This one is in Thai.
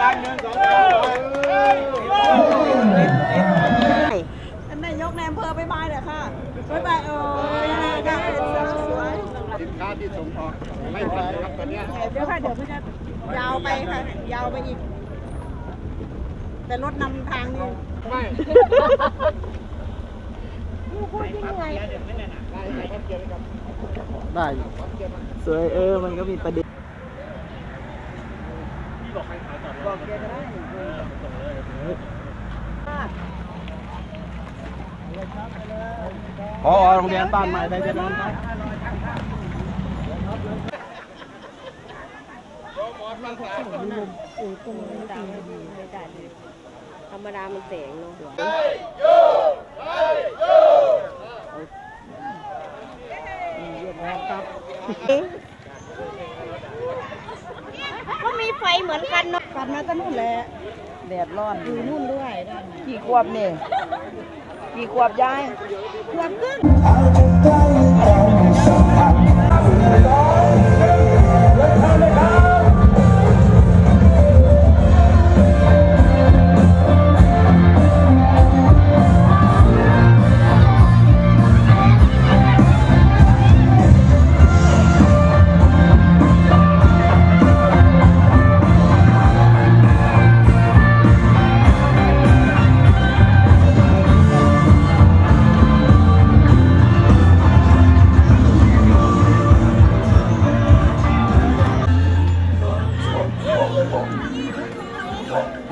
การหนึ่งสองสามท่านนายกในอำเภอไปบายเลยค่ะไปบายเออค่ะสวยสินค้าที่ส่งออกไม่ผลิตครับตอนนี้ยเดี๋ยวค่ะเดี๋ยวมันจะยาวไปค่ะยาวไปอีก แต่รถนำทางนี่ไม่พูดยังไงได้อยู่สวยเออ มันก็มีประเด็น พอโรงเรียนบ้านใหม่ได้จะนอนครับธรรมดามันแสงเนาะก็มีไฟเหมือนกันเนาะกันมาตั้งนู่นแหละ แดดร้อนอยู่นู่นด้วยด้านกี่ขวบนี่กี่ขวบยายขวบครึ่งเ God.